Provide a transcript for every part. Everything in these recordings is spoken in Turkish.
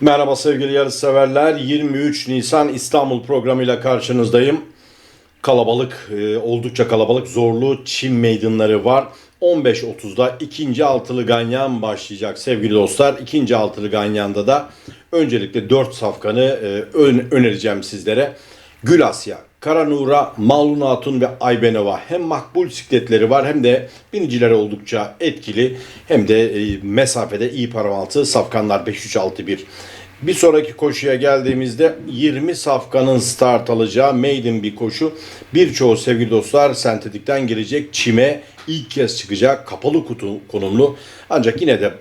Merhaba sevgili yarışseverler. 23 Nisan İstanbul programıyla karşınızdayım. Kalabalık, e, oldukça kalabalık, zorlu çim meydanları var. 15.30'da ikinci altılı ganyan başlayacak sevgili dostlar. İkinci altılı ganyanda da öncelikle 4 safkanı e, ön- önereceğim sizlere. Gül Asya, Karanura, Malun Hatun ve Aybenova hem makbul sikletleri var hem de binicilere oldukça etkili hem de e, mesafede iyi paramaltı safkanlar 5-3-6-1. Bir sonraki koşuya geldiğimizde 20 safkanın start alacağı maiden bir koşu. Birçoğu sevgili dostlar sentetikten girecek çime ilk kez çıkacak kapalı kutu konumlu. Ancak yine de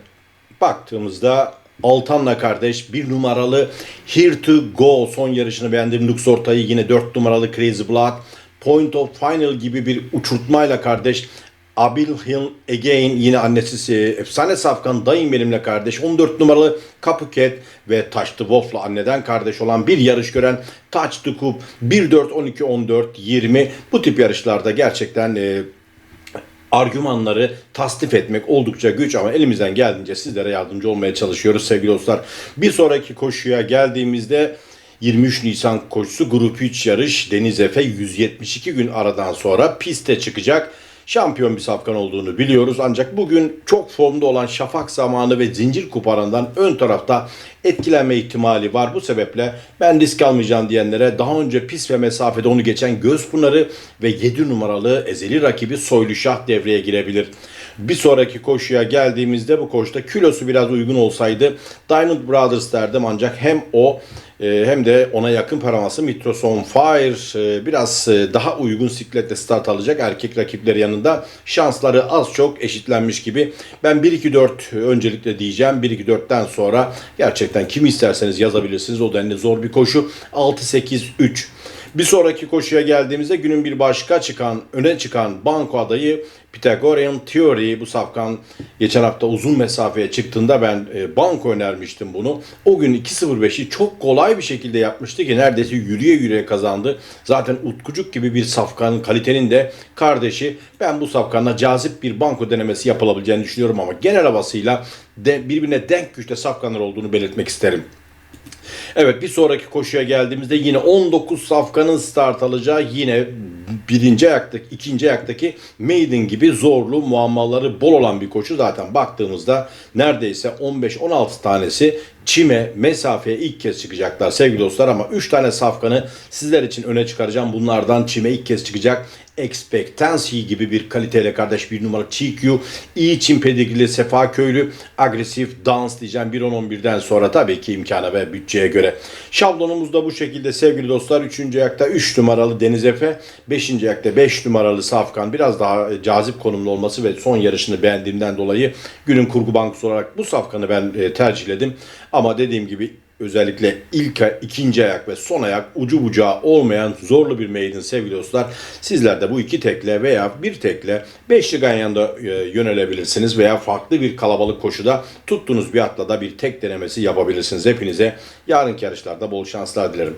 baktığımızda Altan'la kardeş bir numaralı Here to Go son yarışını beğendim. Lux Orta'yı yine 4 numaralı Crazy Blood. Point of Final gibi bir uçurtmayla kardeş. Abil Hill Again yine annesi e, efsane safkan dayım benimle kardeş. 14 numaralı Copycat ve Touch the Wolf'la anneden kardeş olan bir yarış gören Touch the Coop 1-4, 12, 14, 20 bu tip yarışlarda gerçekten e, argümanları tasdif etmek oldukça güç ama elimizden geldiğince sizlere yardımcı olmaya çalışıyoruz sevgili dostlar. Bir sonraki koşuya geldiğimizde 23 Nisan koşusu Grup 3 yarış Deniz Efe 172 gün aradan sonra piste çıkacak. Şampiyon bir safkan olduğunu biliyoruz ancak bugün çok formda olan Şafak Zamanı ve Zincir Kuparan'dan ön tarafta etkilenme ihtimali var. Bu sebeple ben risk almayacağım diyenlere daha önce pis ve mesafede onu geçen Gözpınarı ve 7 numaralı ezeli rakibi Soylu Şah devreye girebilir. Bir sonraki koşuya geldiğimizde bu koşuda kilosu biraz uygun olsaydı Diamond Brothers derdim ancak hem o e, hem de ona yakın paraması Mitros on Fire e, biraz e, daha uygun sikletle start alacak erkek rakipleri yanında şansları az çok eşitlenmiş gibi. Ben 1-2-4 öncelikle diyeceğim. 1-2-4'ten sonra gerçekten kimi isterseniz yazabilirsiniz. O denli zor bir koşu. 6-8-3 bir sonraki koşuya geldiğimizde günün bir başka çıkan, öne çıkan banko adayı Pythagorean Theory. Bu safkan geçen hafta uzun mesafeye çıktığında ben e, banko önermiştim bunu. O gün 2.05'i çok kolay bir şekilde yapmıştı ki neredeyse yürüye yürüye kazandı. Zaten Utkucuk gibi bir safkanın kalitenin de kardeşi. Ben bu safkanla cazip bir banko denemesi yapılabileceğini düşünüyorum ama genel havasıyla de birbirine denk güçte safkanlar olduğunu belirtmek isterim. Evet bir sonraki koşuya geldiğimizde yine 19 safkanın start alacağı yine birinci ayaktaki, ikinci ayaktaki maiden gibi zorlu muammaları bol olan bir koşu. Zaten baktığımızda neredeyse 15-16 tanesi çime mesafeye ilk kez çıkacaklar sevgili dostlar ama 3 tane safkanı sizler için öne çıkaracağım. Bunlardan çime ilk kez çıkacak Expectancy gibi bir kaliteyle kardeş bir numara GQ, iyi çim pedigrili Sefa Köylü, agresif dans diyeceğim 1-10-11'den sonra tabii ki imkana ve bütçeye göre. Şablonumuz da bu şekilde sevgili dostlar. 3. ayakta 3 numaralı Deniz Efe, 5. ayakta 5 numaralı Safkan biraz daha e, cazip konumlu olması ve son yarışını beğendiğimden dolayı günün kurgu bankası olarak bu Safkan'ı ben e, tercihledim. Ama dediğim gibi özellikle ilk, ikinci ayak ve son ayak ucu bucağı olmayan zorlu bir maiden sevgili dostlar. Sizler de bu iki tekle veya bir tekle beşli ganyanda e, yönelebilirsiniz veya farklı bir kalabalık koşuda tuttuğunuz bir atla da bir tek denemesi yapabilirsiniz. Hepinize yarınki yarışlarda bol şanslar dilerim.